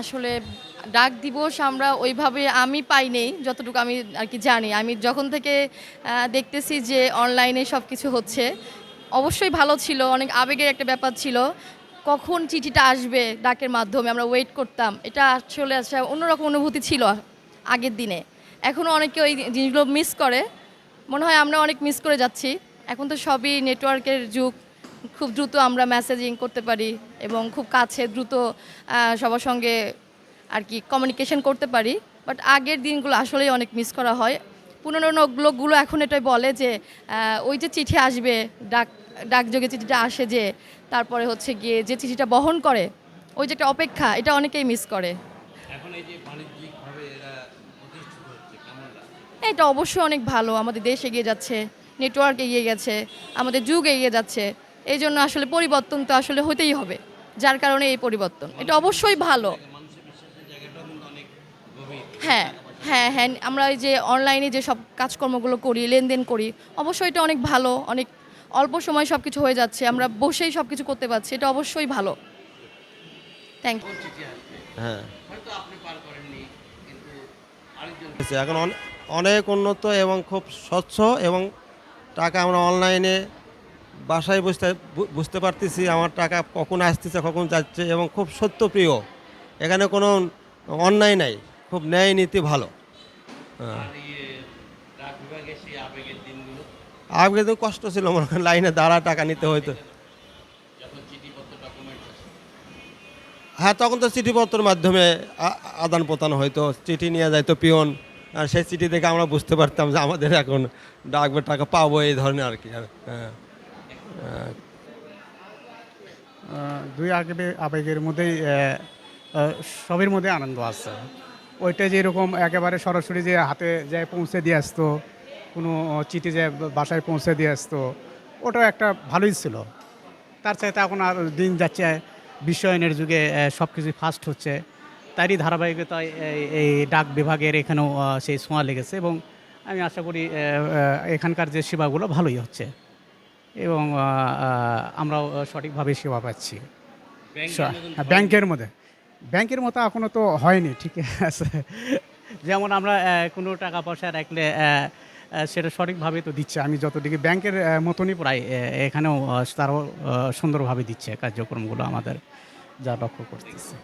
আসলে ডাক দিবস আমরা ওইভাবে আমি পাইনি, যতটুকু আমি আর কি জানি। আমি যখন থেকে দেখতেছি যে অনলাইনে সব কিছু হচ্ছে, অবশ্যই ভালো ছিল, অনেক আবেগের একটা ব্যাপার ছিল। কখন চিঠিটা আসবে ডাকের মাধ্যমে আমরা ওয়েট করতাম, এটা আসলে আচ্ছা অন্যরকম অনুভূতি ছিল আগের দিনে। এখনও অনেকে ওই জিনিসগুলো মিস করে। মনে হয় আমরা অনেক মিস করে যাচ্ছি। এখন তো সবই নেটওয়ার্কের যুগ। খুব দ্রুত আমরা মেসেজিং করতে পারি এবং খুব কাছে দ্রুত সবার সঙ্গে আর কি কমিউনিকেশন করতে পারি। বাট আগের দিনগুলো আসলেই অনেক মিস করা হয়। পুরনো লোকগুলো এখন এটাই বলে যে ওই যে চিঠি আসবে ডাক ডাকযোগে চিঠিটা আসে যে তারপরে হচ্ছে গিয়ে যে চিঠিটা বহন করে ওই যে একটা অপেক্ষা এটা অনেকেই মিস করে। এটা অবশ্যই অনেক ভালো। আমাদের দেশ এগিয়ে যাচ্ছে নেটওয়ার্ক এগিয়ে গেছে আমাদের যুগ এগিয়ে যাচ্ছে। এই জন্য আসলে পরিবর্তন তো আসলে হতেই হবে যার কারণে এই পরিবর্তন। এটা অবশ্যই ভালো। হ্যাঁ হ্যাঁ হ্যাঁ আমরা এই যে অনলাইনে যে সব কাজকর্মগুলো করি লেনদেন করি অবশ্যই এটা অনেক ভালো অনেক অল্প সময় সব কিছু হয়ে যাচ্ছে আমরা বসেই সব কিছু করতে পারছি এটা অবশ্যই ভালো। থ্যাংক ইউ হ্যাঁ। হয়তো আপনি পার করেননি কিন্তু আরেকজন হয়েছে। এখন অন- অনেক উন্নত এবং খুব স্বচ্ছ এবং টাকা আমরা অনলাইনে বাসায় বুঝতে বু- বুঝতে পারতেছি আমার টাকা কখন আসতেছে কখন যাচ্ছে এবং খুব সত্যপ্রিয় এখানে কোনো অন্যায় নাই খুব ন্যায় নীতি ভালো। হ্যাঁ। আর ইয়ে আগে তো কষ্ট ছিল মনে করেন লাইনে দাঁড়া টাকা নিতে হইতো। হ্যাঁ তখন তো চিঠিপত্রের মাধ্যমে আদান প্রদান হয়তো চিঠি নিয়ে যাইতো পিয়ন। আর সেই চিঠি দেখে আমরা বুঝতে পারতাম যে আমাদের এখন ডাকবে টাকা পাবো এই ধরনের আর কি আর- হ্যাঁ হ্যাঁ। দুই আগে আবেগের মধ্যেই সবের মধ্যে আনন্দ আছে। ওইটা যেরকম একেবারে সরাসরি যে হাতে যায় পৌঁছে দিয়ে আসতো, কোনো চিঠি যে বাসায় পৌঁছে দিয়ে আসতো ওটাও একটা ভালোই ছিল। তার চাইতে এখন আর দিন যাচ্ছে বিশ্বায়নের যুগে সব কিছু ফাস্ট হচ্ছে। তারই ধারাবাহিকতায় এই- ডাক বিভাগের এখানেও সেই ছোঁয়া লেগেছে এবং আমি আশা করি এখানকার যে সেবাগুলো ভালোই হচ্ছে। এবং আমরাও সঠিকভাবে সেবা পাচ্ছি। ব্যাংকের হ্যাঁ, মধ্যে। ব্যাংকের মতো এখনও তো হয়নি ঠিক আছে। যেমন আমরা কোনো টাকা পয়সা রাখলে সেটা সঠিকভাবে তো দিচ্ছে। আমি যতটুকু ব্যাংকের মতনই প্রায় এখানেও তারাও সুন্দরভাবে দিচ্ছে কার্যক্রমগুলো আমাদের যা লক্ষ্য করতেছে।